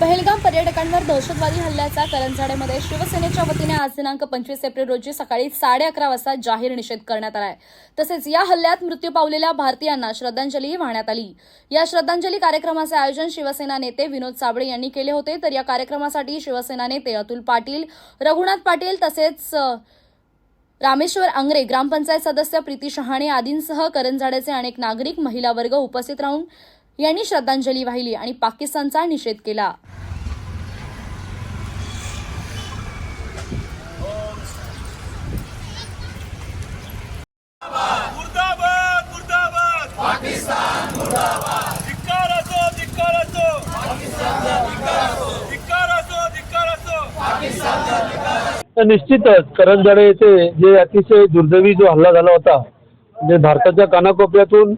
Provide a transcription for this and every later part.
पहलगाम पर्यटकांवर दहशतवादी हल्ल्याचा करंजाड्यामध्ये शिवसेनेच्या वतीने आज दिनांक पंचवीस एप्रिल रोजी सकाळी साडे अकरा वाजता जाहीर निषेध करण्यात आलाय. तसेच या हल्ल्यात मृत्यू पावलेल्या भारतीयांना श्रद्धांजलीही वाहण्यात आली. या श्रद्धांजली कार्यक्रमाचे आयोजन शिवसेना नेते विनोद साबळे यांनी केले होते. तर या कार्यक्रमासाठी शिवसेना नेते अतुल पाटील रघुनाथ पाटील तसेच रामेश्वर आंग्रे ग्रामपंचायत सदस्य प्रीती शहाणे आदींसह करंजाड्याचे अनेक नागरिक महिला वर्ग उपस्थित राहून यांनी श्रद्धांजली वाहिली आणि पाकिस्तानचा निषेध केला. निश्चितच करंजाडे येथे जे अतिशय दुर्दैवी जो हल्ला झाला होता म्हणजे भारताच्या कानाकोपऱ्यातून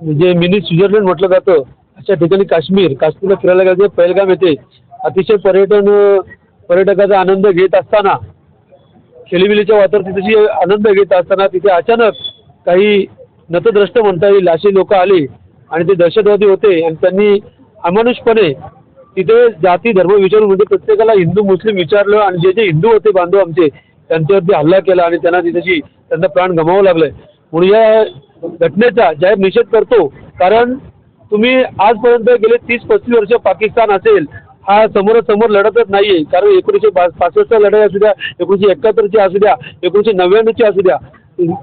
जे मिनी स्वित्झर्लंड म्हटलं जातं अशा ठिकाणी काश्मीर काश्मीरला फिरायला गेलं पहलगाम येथे अतिशय पर्यटन पर्यटकाचा आनंद घेत असताना खेळीबिलीच्या वातावरणात तिथे आनंद घेत असताना तिथे अचानक काही नतद्रष्ट म्हणता येईल असे लोक आली आणि ते दहशतवादी होते आणि त्यांनी अमानुषपणे तिथे जाती धर्म विचारून म्हणजे प्रत्येकाला हिंदू मुस्लिम विचारलं आणि जे जे हिंदू होते बांधव आमचे त्यांच्यावरती हल्ला केला आणि त्यांना तिथे त्यांना प्राण गमावं लागलंय म्हणून या घटनेचा जाहीर निषेध करतो. कारण तुम्ही आजपर्यंत गेले तीस पस्तीस वर्ष पाकिस्तान असेल हा समोरासमोर लढतच नाहीये. कारण एकोणीसशे पासष्टचा लढाई असू द्या एकोणीसशे एकाहत्तरची असू द्या एकोणीसशे नव्याण्णवची असू द्या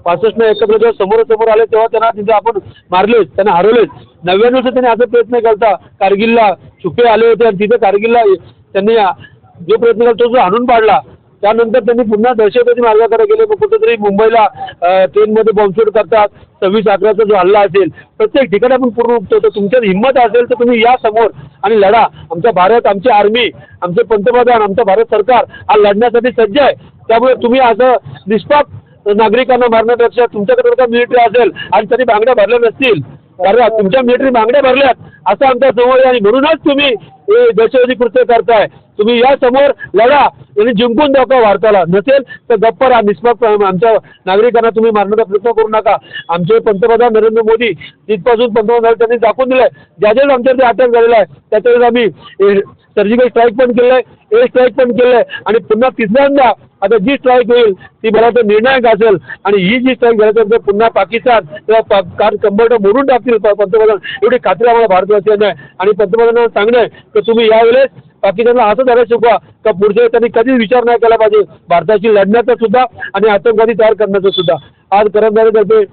पासष्ट एकत्र जेव्हा समोरासमोर आले तेव्हा त्यांना तिथे आपण मारलेच त्यांना हरवलेच. नव्याण्णवचं त्यांनी असा प्रयत्न करता कारगिलला छुपे आले होते आणि तिथे कारगिलला त्यांनी जो प्रयत्न केला तो हाणून पाडला. त्यानंतर त्यांनी पुन्हा दहशतवादी मार्गाकडे गेले. मग कुठेतरी मुंबईला ट्रेनमध्ये बॉम्बस्फोट करतात. सव्वीस अकराचा जो हल्ला असेल प्रत्येक ठिकाणी आपण पूर्ण उठतो. तर तुमच्यात हिंमत असेल तर तुम्ही या समोर आणि लढा. आमचा भारत आमची आर्मी आमचे पंतप्रधान आमचं भारत सरकार हा लढण्यासाठी सज्ज आहे. त्यामुळे तुम्ही असं निष्पाप नागरिकांना मारण्यापेक्षा तुमच्याकडे जर का मिलिटरी असेल आणि त्यांनी बांगड्या भरल्या नसतील कारण तुमच्या मिलिटरी बांगड्या भरल्यात असं आमच्यासमोर आहे. आणि म्हणूनच तुम्ही हे दहशतवादी कृत्य करताय. तुम्ही या समोर लढा. आणि जिंकून दाखवा भारताला. नसेल तर गप्प राहा. निष्पाप आमच्या नागरिकांना तुम्ही मारण्याचा प्रयत्न करू नका. आमचे पंतप्रधान नरेंद्र मोदी तिथपासून पंतप्रधान झाले त्यांनी दाखवून दिलंय. ज्या ज्या आमच्यावरती अटॅक झालेला आहे त्याच्यावेळेस आम्ही सर्जिकल स्ट्राईक पण केलंय. एअर स्ट्राईक पण केलंय. आणि पुन्हा तिसऱ्यांदा आता जी स्ट्राईक होईल ती मला तर निर्णायक असेल. आणि ही जी स्ट्राईक झाल्यानंतर पुन्हा पाकिस्तान किंवा कार कंबरटं मोडून टाकतील पंतप्रधान. एवढी खात्री आम्हाला भारतवासियांना आहे. आणि पंतप्रधानांना सांगणं आहे की तुम्ही यावेळेस पाकिस्तानला असं झालं शिकवा का पुढच्या त्यांनी कधीच विचार नाही केला पाहिजे. भारताशी लढण्याचा सुद्धा आणि आतंकवादी तयार करण्याचा सुद्धा. आज करंजाकडे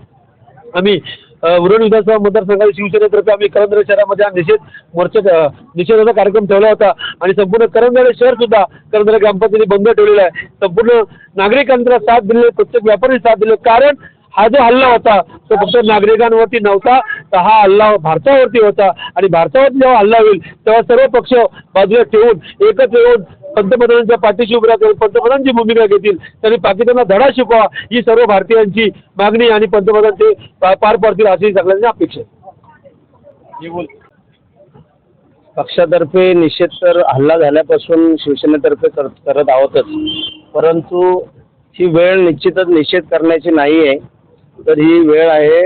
आम्ही उरण विधानसभा मतदारसंघाच्या शिवसेनेतर्फे आम्ही करंदळे शहरामध्ये हा निषेध मोर्चा निषेधाचा कार्यक्रम ठेवला होता. आणि संपूर्ण करंदळे शहर सुद्धा करंदळे ग्रामपंचायतीने बंद ठेवलेला आहे. संपूर्ण नागरिकांना साथ दिले प्रत्येक व्यापारी साथ दिले कारण हा जो हल्ला होता तो फक्त नागरिकांवरती नव्हता तर हा हल्ला भारतावरती होता. आणि भारतावरती जेव्हा हल्ला होईल तेव्हा सर्व पक्ष बाजूला ठेवून एकत्र येऊन पंतप्रधानांच्या पाठीशी उभं राहतील पंतप्रधानांची भूमिका घेतील त्यांनी पाकिस्तानला धडा शिकवा ही सर्व भारतीयांची मागणी आणि पंतप्रधान ते पार पाडतील अशी सगळ्यांची अपेक्षा आहे. पक्षातर्फे निषेध तर हल्ला झाल्यापासून शिवसेनेतर्फे कर करत आहोतच. परंतु ही वेळ निश्चितच निषेध करण्याची नाही आहे. तर ही वेळ आहे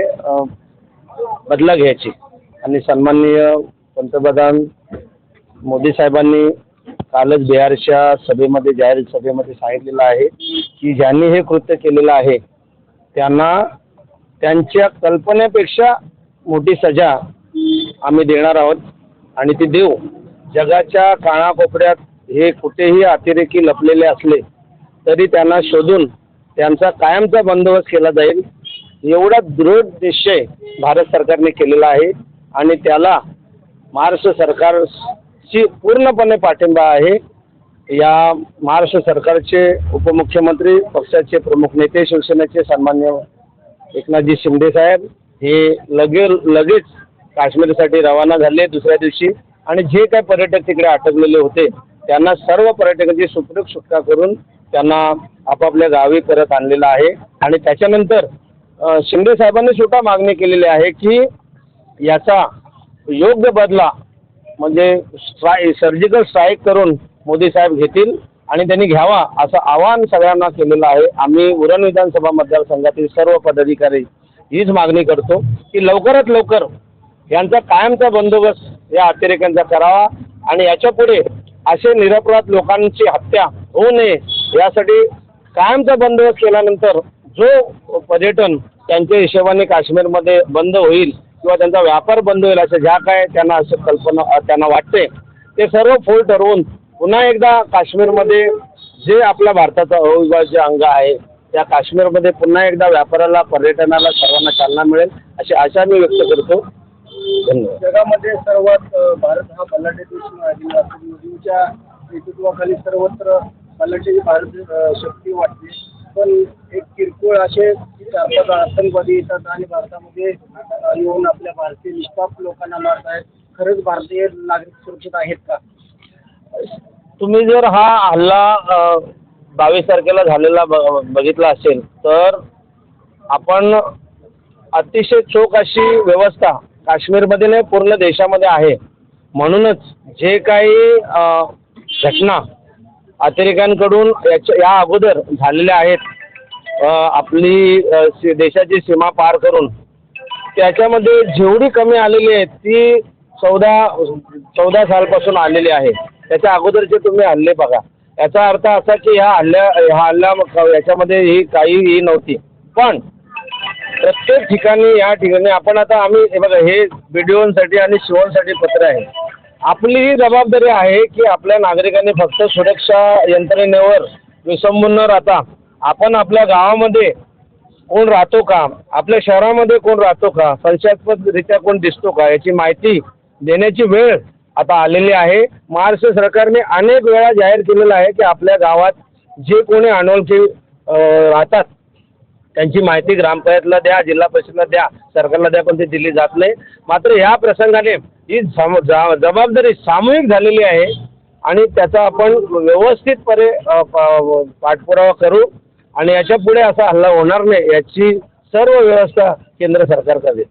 बदला घ्यायची. आणि सन्माननीय पंतप्रधान मोदी साहेबांनी कालच बिहारच्या सभेमध्ये जाहीर सभेमध्ये सांगितलेलं आहे की ज्यांनी हे कृत्य केलेलं आहे त्यांना त्यांच्या कल्पनेपेक्षा मोठी सजा आम्ही देणार आहोत आणि ती देऊ. जगाच्या कानाकोपऱ्यात हे कुठेही अतिरेकी लपलेले असले तरी त्यांना शोधून त्यांचा कायमचा बंदोबस्त केला जाईल. एवढा दृढ निश्चय भारत सरकारने केलेला आहे आणि त्याला महाराष्ट्र सरकार ची पूर्णपणे पाठिंबा आहे. या महाराष्ट्र सरकारचे उपमुख्यमंत्री पक्षाचे प्रमुख नेते शिवसेनेचे सन्मान्य एकनाथजी शिंदे साहेब हे लगे लगेच काश्मीरसाठी रवाना झाले दुसऱ्या दिवशी. आणि जे काही पर्यटक तिकडे अटकलेले होते त्यांना सर्व पर्यटकांची सुखरूप सुटका करून त्यांना आपापल्या गावी परत आणलेलं आहे. आणि त्याच्यानंतर शिंदे साहेबांनी सुद्धा मागणी केलेली आहे की याचा योग्य बदला म्हणजे स्ट्राय सर्जिकल स्ट्राईक करून मोदी साहेब घेतील आणि त्यांनी घ्यावा असं आवाहन सगळ्यांना केलेलं आहे. आम्ही उरण विधानसभा मतदारसंघातील सर्व पदाधिकारी हीच मागणी करतो की लवकरात लवकर यांचा कायमचा बंदोबस्त या अतिरेक्यांचा करावा आणि याच्यापुढे असे निरपराध लोकांची हत्या होऊ नये यासाठी कायमचा बंदोबस्त केल्यानंतर जो पर्यटन त्यांच्या हिशोबाने काश्मीरमध्ये बंद होईल किंवा त्यांचा व्यापार बंद होईल असं ज्या काय त्यांना असं कल्पना त्यांना वाटते ते सर्व फोल ठरवून पुन्हा एकदा काश्मीरमध्ये जे आपल्या भारताचा अविभाज्य अंग आहे त्या काश्मीरमध्ये पुन्हा एकदा व्यापाराला पर्यटनाला सर्वांना चालना मिळेल अशी आशा मी व्यक्त करतो. धन्यवाद. जगामध्ये सर्वात भारत हा बलाढ्य देश मानला मोदींच्या नेतृत्वाखाली सर्वत्र बलाढ्य भारत शक्ती वाटते. पण एक किरकोळ असे चार पाच आतंकवादी येतात आणि भारतामध्ये येऊन आपल्या भारतीय निष्पाप लोकांना मारत आहेत खरंच भारतीय नागरिक सुरक्षित आहेत का? तुम्ही जर हा हल्ला बावीस तारखेला झालेला बघितला असेल तर आपण अतिशय चोख अशी व्यवस्था काश्मीरमध्ये नाही पूर्ण देशामध्ये आहे. म्हणूनच जे काही घटना अतिरेक्यांकडून याच्या या अगोदर झालेल्या आहेत आपली देशाची सीमा पार करून त्याच्यामध्ये जेवढी कमी आलेली आहे ती चौदा चौदा सालपासून आलेली आहे. त्याच्या अगोदरचे तुम्ही हल्ले बघा. याचा अर्थ असा की ह्या हल्ल्या ह्या हल्ला याच्यामध्ये ही काही ही नव्हती. पण प्रत्येक ठिकाणी या ठिकाणी आपण आता आम्ही हे बघा हे व्हिडिओसाठी आणि शिवणसाठी पत्र आहे. आपली ही जबाबदारी आहे की आपल्या नागरिकांनी फक्त सुरक्षा यंत्रणेवर विसंबून न राहता आपण आपल्या गावामध्ये कोण राहतो का? आपल्या शहरामध्ये कोण राहतो का? संशयास्पदरित्या कोण दिसतो का? याची माहिती देण्याची वेळ आता आलेली आहे. महाराष्ट्र सरकारने अनेक वेळा जाहीर केलेलं आहे की आपल्या गावात जे कोणी अनोळखी राहतात त्यांची माहिती ग्रामपंचायतला द्या जिल्हा परिषदला द्या सरकारला द्या पण ती दिली जात नाही. मात्र ह्या प्रसंगाने ही सम जा- जबाबदारी सामूहिक झालेली आहे आणि त्याचा आपण व्यवस्थितपणे प- पाठपुरावा करू. आणि याच्यापुढे असा हल्ला होणार नाही याची सर्व व्यवस्था केंद्र सरकार करेल